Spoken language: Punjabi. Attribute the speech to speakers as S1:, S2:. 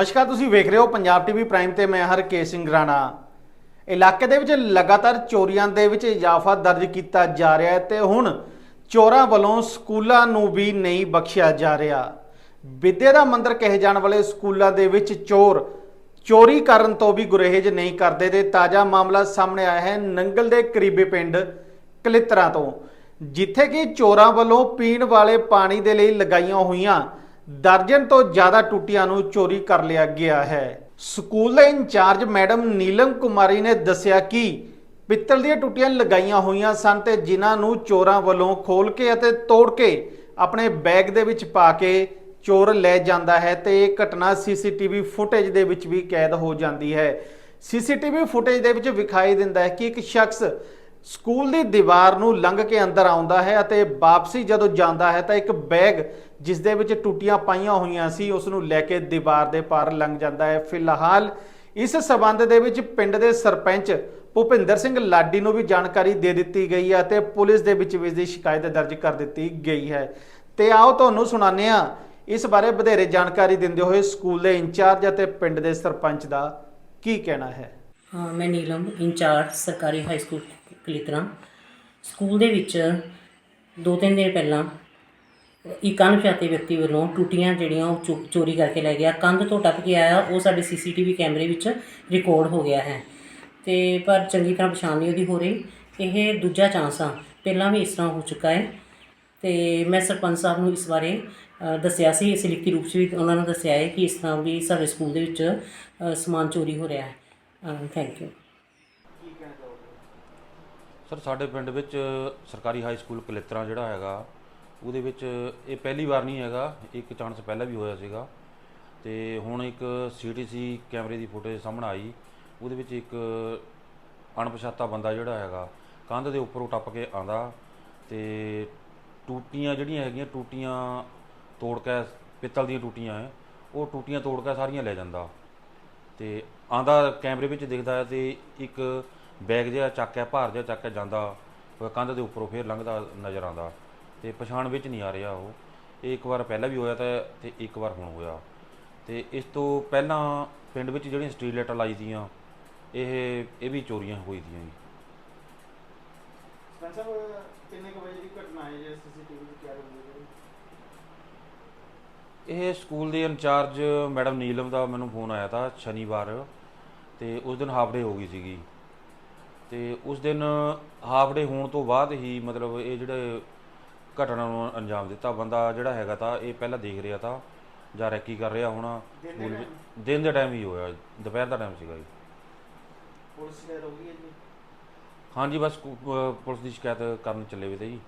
S1: ਨਮਸਕਾਰ, ਤੁਸੀਂ ਵੇਖ ਰਹੇ ਹੋ ਪੰਜਾਬ ਟੀਵੀ ਪ੍ਰਾਈਮ ਤੇ ਮੈਂ ਹਰਕੇਸ਼ ਸਿੰਘ ਰਾਣਾ। ਇਲਾਕੇ ਦੇ ਵਿੱਚ ਲਗਾਤਾਰ ਚੋਰੀਆਂ ਦੇ ਵਿੱਚ ਇਜ਼ਾਫਾ ਦਰਜ ਕੀਤਾ ਜਾ ਰਿਹਾ ਹੈ ਤੇ ਹੁਣ ਚੋਰਾਂ ਵੱਲੋਂ ਸਕੂਲਾਂ ਨੂੰ ਵੀ ਨਹੀਂ ਬਖਸ਼ਿਆ ਜਾ ਰਿਹਾ। ਵਿਦਿਆ ਦਾ ਮੰਦਰ ਕਹੇ ਜਾਣ ਵਾਲੇ ਸਕੂਲਾਂ ਦੇ ਵਿੱਚ ਚੋਰ ਚੋਰੀ ਕਰਨ ਤੋਂ ਵੀ ਗੁਰੇਜ਼ ਨਹੀਂ ਕਰਦੇ ਤੇ ਤਾਜ਼ਾ ਮਾਮਲਾ ਸਾਹਮਣੇ ਆਇਆ ਹੈ ਨੰਗਲ ਦੇ ਕਰੀਬੇ ਪਿੰਡ ਕਲਿੱਤਰਾ ਤੋਂ, ਜਿੱਥੇ ਕਿ ਚੋਰਾਂ ਵੱਲੋਂ ਪੀਣ ਵਾਲੇ ਪਾਣੀ ਦੇ ਲਈ ਲਗਾਈਆਂ ਹੋਈਆਂ ਦਰਜਨ ਤੋਂ ਜ਼ਿਆਦਾ ਟੁੱਟੀਆਂ ਨੂੰ ਚੋਰੀ ਕਰ ਲਿਆ ਗਿਆ ਹੈ। ਸਕੂਲ ਦੇ ਇੰਚਾਰਜ ਮੈਡਮ ਨੀਲਮ ਕੁਮਾਰੀ ਨੇ ਦੱਸਿਆ ਕਿ ਪਿੱਤਲ ਦੀਆਂ ਟੂਟੀਆਂ ਲਗਾਈਆਂ ਹੋਈਆਂ ਸਨ ਤੇ ਜਿਨ੍ਹਾਂ ਨੂੰ ਚੋਰਾਂ ਵੱਲੋਂ ਖੋਲ ਕੇ ਅਤੇ ਤੋੜ ਕੇ ਆਪਣੇ ਬੈਗ ਦੇ ਵਿੱਚ ਪਾ ਕੇ ਚੋਰ ਲੈ ਜਾਂਦਾ ਹੈ ਤੇ ਇਹ ਘਟਨਾ ਸੀਸੀਟੀਵੀ ਫੁਟੇਜ ਦੇ ਵਿੱਚ ਵੀ ਕੈਦ ਹੋ ਜਾਂਦੀ ਹੈ। ਸੀਸੀਟੀਵੀ ਫੁਟੇਜ ਦੇ ਵਿੱਚ ਵਿਖਾਈ ਦਿੰਦਾ ਹੈ ਕਿ ਇੱਕ ਸ਼ਖਸ ਸਕੂਲ ਦੀ ਦੀਵਾਰ ਨੂੰ ਲੰਘ ਕੇ ਅੰਦਰ ਆਉਂਦਾ ਹੈ ਅਤੇ ਵਾਪਸੀ ਜਦੋਂ ਜਾਂਦਾ ਹੈ ਤਾਂ ਇੱਕ ਬੈਗ ਜਿਸ ਦੇ ਵਿੱਚ ਟੁੱਟੀਆਂ ਪਾਈਆਂ ਹੋਈਆਂ ਸੀ ਉਸ ਨੂੰ ਲੈ ਕੇ ਦੀਵਾਰ ਦੇ ਪਾਰ ਲੰਘ ਜਾਂਦਾ ਹੈ। ਫਿਲਹਾਲ ਇਸ ਸਬੰਧ ਦੇ ਵਿੱਚ ਪਿੰਡ ਦੇ ਸਰਪੰਚ ਭੁਪਿੰਦਰ ਸਿੰਘ ਲਾਡੀ ਨੂੰ ਵੀ ਜਾਣਕਾਰੀ ਦੇ ਦਿੱਤੀ ਗਈ ਹੈ ਅਤੇ ਪੁਲਿਸ ਦੇ ਵਿੱਚ ਵੀ ਇਸ ਦੀ ਸ਼ਿਕਾਇਤ ਦਰਜ ਕਰ ਦਿੱਤੀ ਗਈ ਹੈ। ਤੇ ਆਓ ਤੁਹਾਨੂੰ ਸੁਣਾਉਂਦੇ ਹਾਂ। ਇਸ ਬਾਰੇ ਵਧੇਰੇ ਜਾਣਕਾਰੀ ਦਿੰਦੇ ਹੋਏ ਸਕੂਲ ਦੇ ਇੰਚਾਰਜ ਅਤੇ ਪਿੰਡ ਦੇ ਸਰਪੰਚ ਦਾ ਕੀ ਕਹਿਣਾ ਹੈ?
S2: ਹਾਂ, ਮੈਂ ਨੀਲਮ, ਇੰਚਾਰਜ ਸਰਕਾਰੀ ਹਾਈ ਸਕੂਲ ਕਲਿਤਰਾ। ਸਕੂਲ ਦੇ ਵਿੱਚ ਦੋ ਤਿੰਨ ਦਿਨ ਪਹਿਲਾਂ ਇੱਕ ਅਣਪਛਾਤੇ ਵਿਅਕਤੀ ਵੱਲੋਂ ਟੂਟੀਆਂ ਜਿਹੜੀਆਂ ਉਹ ਚੋ- ਚੋਰੀ ਕਰਕੇ ਲੈ ਗਿਆ। ਕੰਧ ਤੋਂ ਟੱਪ ਕੇ ਆਇਆ ਉਹ ਸਾਡੇ ਸੀਸੀਟੀਵੀ ਕੈਮਰੇ ਵਿੱਚ ਰਿਕਾਰਡ ਹੋ ਗਿਆ ਹੈ। ਤੇ ਪਰ ਚੰਗੀ ਤਰ੍ਹਾਂ ਪਛਾਣ ਨਹੀਂ ਉਹਦੀ ਹੋ ਰਹੀ। ਇਹ ਦੂਜਾ ਚਾਂਸ ਆ। ਪਹਿਲਾਂ ਵੀ ਇਸ ਤਰ੍ਹਾਂ ਹੋ ਚੁੱਕਾ ਹੈ। ਤੇ ਮੈਂ ਸਰਪੰਚ ਸਾਹਿਬ ਨੂੰ ਇਸ ਬਾਰੇ ਅ, ਦੱਸਿਆ ਸੀ। ਇਸ ਲਿਖਤੀ ਰੂਪ 'ਚ ਵੀ ਉਹਨਾਂ ਨੂੰ ਦੱਸਿਆ ਹੈ ਕਿ ਇਸ ਤਰ੍ਹਾਂ ਵੀ ਸਾਡੇ ਸਕੂਲ ਦੇ ਵਿੱਚ ਅ, ਸਮਾਨ ਚੋਰੀ ਹੋ ਰਿਹਾ ਹੈ। ਥੈਂਕ ਯੂ
S3: ਸਰ ਸਾਡੇ ਪਿੰਡ ਵਿੱਚ ਸਰਕਾਰੀ ਹਾਈ ਸਕੂਲ ਕਲਿੱਤਰਾ ਜਿਹੜਾ ਹੈਗਾ ਉਹਦੇ ਵਿੱਚ ਇਹ ਪਹਿਲੀ ਵਾਰ ਨਹੀਂ ਹੈਗਾ, ਇੱਕ ਚਾਂਸ ਪਹਿਲਾਂ ਵੀ ਹੋਇਆ ਸੀਗਾ। ਤੇ ਹੁਣ ਇੱਕ ਸੀਟੀਸੀ ਕੈਮਰੇ ਦੀ ਫੁਟੇਜ ਸਾਹਮਣੇ ਆਈ, ਉਹਦੇ ਵਿੱਚ ਇੱਕ ਅਣਪਛਾਤਾ ਬੰਦਾ ਜਿਹੜਾ ਹੈਗਾ, ਕੰਧ ਦੇ ਉੱਪਰੋਂ ਟੱਪ ਕੇ ਆਂਦਾ ਤੇ ਟੂਟੀਆਂ ਜਿਹੜੀਆਂ ਹੈਗੀਆਂ, ਟੂਟੀਆਂ ਤੋੜ ਕੇ ਪਿੱਤਲ ਦੀਆਂ ਟੂਟੀਆਂ ਹੈ ਉਹ ਟੂਟੀਆਂ ਤੋੜ ਕੇ ਸਾਰੀਆਂ ਲੈ ਜਾਂਦਾ। ਤੇ ਆਂਦਾ ਕੈਮਰੇ ਵਿੱਚ ਦਿਖਦਾ ਹੈ ਤੇ ਇੱਕ ਬੈਗ ਜਿਹਾ ਚੱਕ ਕੇ, ਭਾਰ ਜਿਹਾ ਚੱਕ ਕੇ ਜਾਂਦਾ, ਕੰਧ ਦੇ ਉੱਪਰੋਂ ਫੇਰ ਲੰਘਦਾ ਨਜ਼ਰ ਆਉਂਦਾ। ਤੇ ਪਛਾਣ ਵਿੱਚ ਨਹੀਂ ਆ ਰਿਹਾ ਉਹ। ਇਹ ਇੱਕ ਵਾਰ ਪਹਿਲਾਂ ਵੀ ਹੋਇਆ ਤਾਂ ਤੇ ਇੱਕ ਵਾਰ ਹੁਣ ਹੋਇਆ। ਤੇ ਇਸ ਤੋਂ ਪਹਿਲਾਂ ਪਿੰਡ ਵਿੱਚ ਜਿਹੜੀਆਂ ਸਟਰੀਟ ਲਾਈਟਾਂ ਲਾਈ ਦੀਆਂ ਇਹ ਇਹ ਵੀ ਚੋਰੀਆਂ ਹੋਈ ਦੀਆਂ ਜੀ।
S1: ਸਰਪੰਚ ਸਾਹਿਬ ਕਿੰਨੇ ਕੁ ਵਜੇ ਦੀ ਘਟਨਾ ਹੈ ਜੇ ਸੀਸੀਟੀਵੀ ਦੀ ਕਿਆ ਹੋਈ
S3: ਇਹ ਸਕੂਲ ਦੇ ਇੰਚਾਰਜ ਮੈਡਮ ਨੀਲਮ ਦਾ ਮੈਨੂੰ ਫੋਨ ਆਇਆ ਤਾਂ ਸ਼ਨੀਵਾਰ ਤੇ ਉਸ ਦਿਨ ਹਾਫ ਡੇ ਹੋ ਗਈ ਸੀਗੀ। ਤੇ ਉਸ ਦਿਨ ਹਾਫ ਡੇ ਹੋਣ ਤੋਂ ਬਾਅਦ ਹੀ ਮਤਲਬ ਇਹ ਜਿਹੜੇ ਘਟਨਾ ਨੂੰ ਅੰਜਾਮ ਦਿੱਤਾ। ਬੰਦਾ ਜਿਹੜਾ ਹੈਗਾ ਤਾਂ ਇਹ ਪਹਿਲਾਂ ਦੇਖ ਰਿਹਾ ਤਾਂ ਜਾਂ ਰੈਕੀ ਕਰ ਰਿਹਾ ਹੋਣਾ।
S1: ਦਿਨ ਦੇ
S3: ਸਕੂਲ ਵਿੱਚ ਦਿਨ ਦੇ ਟਾਈਮ ਹੀ ਹੋਇਆ। ਦੁਪਹਿਰ ਦਾ ਟਾਈਮ ਸੀਗਾ ਜੀ।
S1: ਪੁਲਿਸ ਹੋ ਗਈ ਹੈ ਜੀ?
S3: ਹਾਂਜੀ ਬਸ ਅਹ ਪੁਲਿਸ ਦੀ ਸ਼ਿਕਾਇਤ ਕਰਨ ਚੱਲੇ ਵੇ ਤੇ ਜੀ।